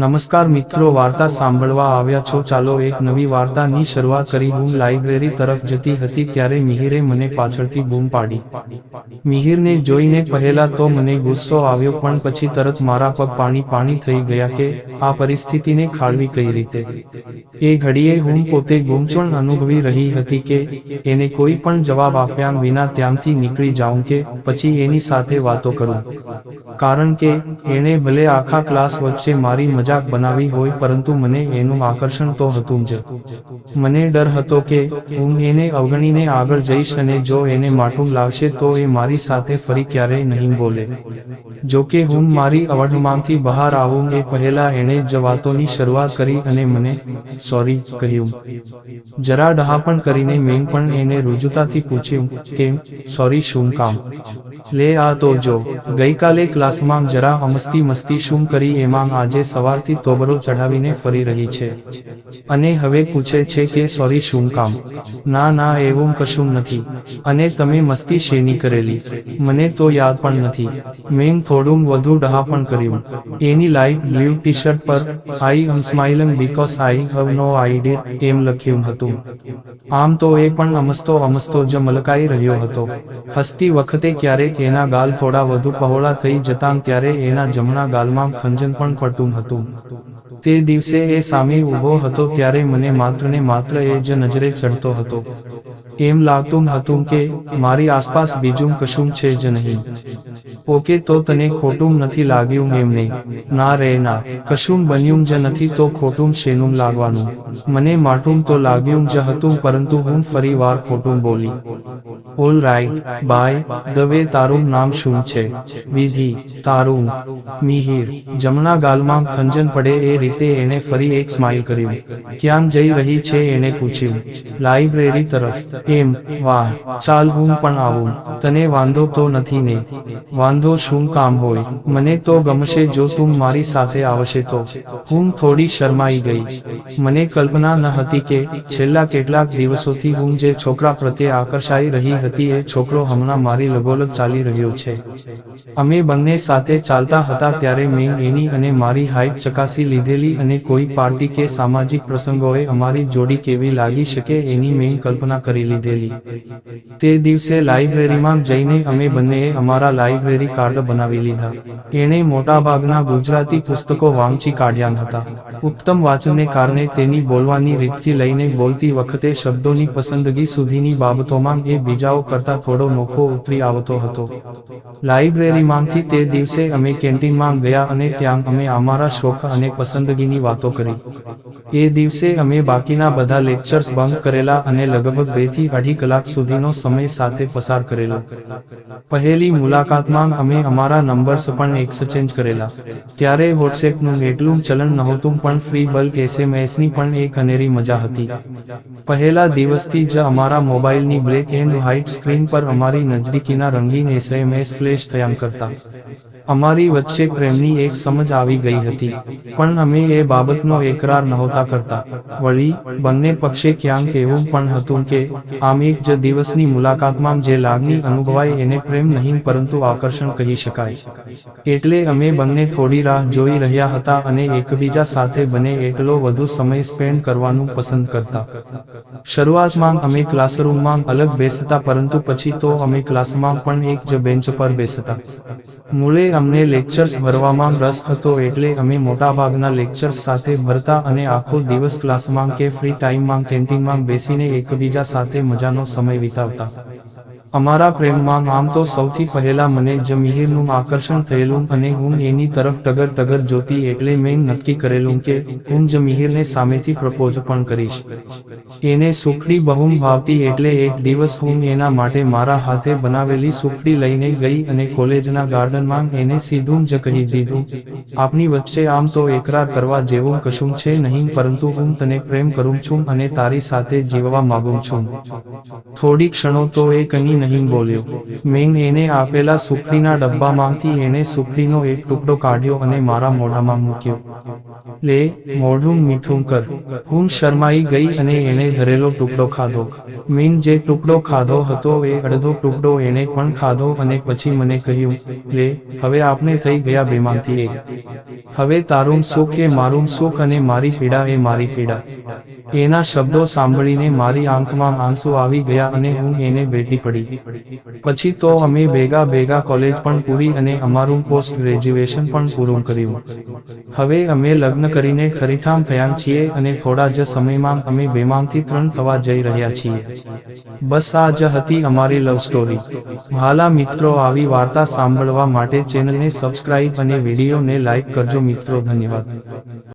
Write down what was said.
નમસ્કાર મિત્રો, વાર્તા સાંભળવા આવ્યા છો. ચાલો એક નવી વાર્તાની શરૂઆત કરી. હું લાઇબ્રેરી તરફ જતી હતી ત્યારે મિહિરે મને પાછળથી બૂમ પાડી. મિહિરને જોઈને પહેલા તો મને ગુસ્સો આવ્યો, પણ પછી તરત મારા પગ પાણી પાણી થઈ ગયા કે આ પરિસ્થિતિને ખાળવી કઈ રીતે? એ ઘડીએ હું પોતે ગુમચણ અનુભવી રહી હતી કે એને કોઈ પણ જવાબ આપ્યા વિના ત્યાંથી નીકળી જાઉં કે પછી એની સાથે વાતો કરું. કારણ કે એણે ભલે આખા ક્લાસ વચ્ચે મારી મજાક બનાવી હોય, પરંતુ મને એનું આકર્ષણ તો હતું જ. મને ડર હતો કે હું એને અવગણીને આગળ જઈશ અને જો એને માઠું લાવશે તો એ મારી સાથે ફરી ક્યારેય નહીં બોલે. જો કે હું મારી અવઢમાંથી બહાર આવું, એ પહેલા એણે જ વાતોની શરૂઆત કરી અને મને, સોરી, કહ્યું. જરા ડહાપણ કરીને મેં પણ એને રુજુતાથી પૂછ્યું, કેમ? સોરી શું કામ? લે આ તો જો, ગઈકાલે ક્લાસમાં જરા અમસ્તી મસ્તી શું કરી એમાં આજે સવારથી તોબરો ચઢાવીને ફરી રહી છે. અને હવે પૂછે છે કે સોરી શું કામ? ના ના, એવું કશું નથી. અને તમે મસ્તી શેની કરેલી? મને તો યાદ પણ નથી. મેં થોડું વધુ ડહાપણ કર્યું. એની લાઈટ બ્લુ ટી શર્ટ પર I M smiling because I હવ નો આઈડિયા એમ લખ્યું હતું. આમ તો એ પણ અમસ્તો અમસ્તો જ મલકાઈ રહ્યો હતો. હસતી વખતે ક્યારેક એના ગાલ થોડા વધુ પહોળા થઈ જતાં ત્યારે એના જમણા ગાલમાં ખંજન પણ પડતું હતું. તે દિવસે એ સામે ઊભો હતો ત્યારે મને માત્ર ને માત્ર એ જ નજરે ચડતો હતો. એમ લાગતું હતું કે મારી આસપાસ બીજું કશું છે જ નહીં. ઓકે, તો તને ખોટું નથી લાગ્યું એમને. ના રે, ના. કશું બન્યું જ નથી તો ખોટું શેનું લાગવાનું? મને માટું તો લાગ્યું જ હતું, પરંતુ હું ફરી વાર ખોટું બોલી. ઓલ રાઈટ બાય દવે, તારું નામ શું છે? વિધિ, તારું. મિહિર. જમણા ગાલમાં ખંજન પડે એ રીતે એણે ફરી એક સ્માઇલ કર્યું. ક્યાં જઈ રહી છે? એણે પૂછ્યું. લાઇબ્રેરી તરફ. એમ, વાહ, ચાલ હું પણ આવું. તને વાંધો તો નથી ને? વાંધો શું કામ હોય? મને તો ગમશે જો તું મારી સાથે આવશે તો. હું થોડી શરમાઈ ગઈ. મને કલ્પના ન હતી કે છેલ્લા કેટલાક દિવસોથી હું જે છોકરા પ્રત્યે આકર્ષાઈ રહી હતી એ છોકરો હમણાં મારી લગોલગ ચાલી રહ્યો છે. અમે બંને સાથે ચાલતા હતા ત્યારે મેં એની અને મારી હાઈટ ચકાસી લીધેલી અને કોઈ પાર્ટી કે સામાજિક પ્રસંગોએ અમારી જોડી કેવી લાગી શકે એની મેં કલ્પના કરી લીધેલી. તે દિવસે લાઇબ્રેરીમાં જઈને અમે બંનેએ અમારા લાઇબ્રેરી કાર્ડ બનાવી લીધા. એણે મોટાભાગના ગુજરાતી પુસ્તકો વાંચી કાઢ્યા હતા ઉત્તમ વાંચનને કારણે તેની બોલવાની રીતથી લઈને બોલતી વખતે શબ્દોની પસંદગી સુધીની બાબતોમાં એ બીજાઓ કરતા થોડો નોખો ઉતરી આવતો હતો. લાઇબ્રેરીમાંથી તે દિવસે અમે કેન્ટીનમાં ગયા અને ત્યાં અમે અમારા શોખ અને પસંદગીની વાતો કરી. એ દિવસે અમે બાકીના બધા લેક્ચર્સ બંધ કરેલા અને લગભગ બેથી અઢી કલાક સુધીનો સમય સાથે પસાર કરેલો. પહેલી મુલાકાતમાં અમે અમારા નંબર્સ પણ એક્સચેન્જ કરેલા. ત્યારે વોટ્સએપનું એટલું ચલણ નહોતું પણ ફ્રી બલ્ક એસએમએસની પણ એક અનેરી મજા હતી. પહેલા દિવસથી જ અમારા મોબાઈલની બ્લેક એન્ડ વ્હાઇટ સ્ક્રીન પર અમારી નજદીકીના રંગીન એસએમએસ ફ્લેશ થયા કરતા. અમારી વચ્ચે પ્રેમની એક સમજ આવી ગઈ હતી. પણ અમે એ બાબતનો એકરાર નહોતા કરતા. વળી, બંને પક્ષે ક્યાંક એવું પણ હતું કે, આમ એક જ દિવસની મુલાકાતમાં જે લાગણી અનુભવાય એને પ્રેમ નહીં પરંતુ આકર્ષણ કહી શકાય. એટલે અમે બંને થોડી રાહ જોઈ રહ્યા હતા અને એકબીજા સાથે બને એટલો વધુ સમય સ્પેન્ડ કરવાનું પસંદ કરતા. શરૂઆતમાં અમે ક્લાસરૂમમાં અલગ બેસતા પરંતુ પછી તો અમે ક્લાસમાં પણ એક જ બેન્ચ પર બેસતા. મૂળે અમને લેક્ચર્સ ભરવામાં રસ હતો, એટલે અમે મોટાભાગના લેક્ચર્સ સાથે ભરતા અને આખો દિવસ ક્લાસમાં કે ફ્રી ટાઈમમાં કેન્ટીનમાં બેસીને એકબીજા સાથે મજાનો સમય વિતાવતા. અમારા પ્રેમમાં આમ તો સૌથી પહેલા મને જ મિહિરનું આકર્ષણ થયેલું અને હું એની તરફ ટગર ટગર જોતી એટલે મેં નક્કી કરેલું કે હું જ સામેથી પ્રપોઝ પણ કરીશ. એને સુખડી બહુમ ભાવતી એટલે એક દિવસ હું એના માટે મારા હાથે બનાવેલી સુખડી લઈને ગઈ અને કોલેજના ગાર્ડનમાં એને સીધું જ કહી દીધું, આપની વચ્ચે આમ તો એકરાર કરવા જેવું કશું છે નહીં, પરંતુ હું તને પ્રેમ કરું છું અને તારી સાથે જીવવા માંગુ છું. થોડી ક્ષણો તો એ કની નહીં બોલ્યો. મેં એને આપેલા સુખડીના ડબ્બામાંથી એણે સુખડીનો એક ટુકડો કાઢ્યો અને મારા મોઢામાં મૂક્યો. લે, મોઢું મીઠું કર. હું શરમાઈ ગઈ અને એણે ધરેલો ટુકડો ખાધો. મીન જે ટુકડો ખાધો હતો એ અડધો ટુકડો એણે પણ ખાધો અને પછી મને કહ્યું, લે, હવે આપણે થઈ ગયા બેમાંથી એક. હવે તારું સુખ એ મારું સુખ અને મારી પીડા એ મારી પીડા. એના શબ્દો સાંભળીને મારી આંખમાં આંસુ આવી ગયા અને હું એને ભેટી પડી. પછી તો અમે ભેગા ભેગા કોલેજ પણ પૂરી અને અમારું પોસ્ટ ગ્રેજ્યુએશન પણ પૂરું કર્યું. હવે અમે લગ્ન કરીને ખરીઠામ થયા છીએ અને થોડા જ સમયમાં અમે બેમાંથી ત્રણ થવા જઈ રહ્યા છીએ. બસ આ જ હતી અમારી લવ સ્ટોરી હાલા મિત્રો આવી વાર્તા સાંભળવા માટે ચેનલને સબસ્ક્રાઇબ અને વિડીયોને લાઇક કરજો મિત્રો, ધન્યવાદ.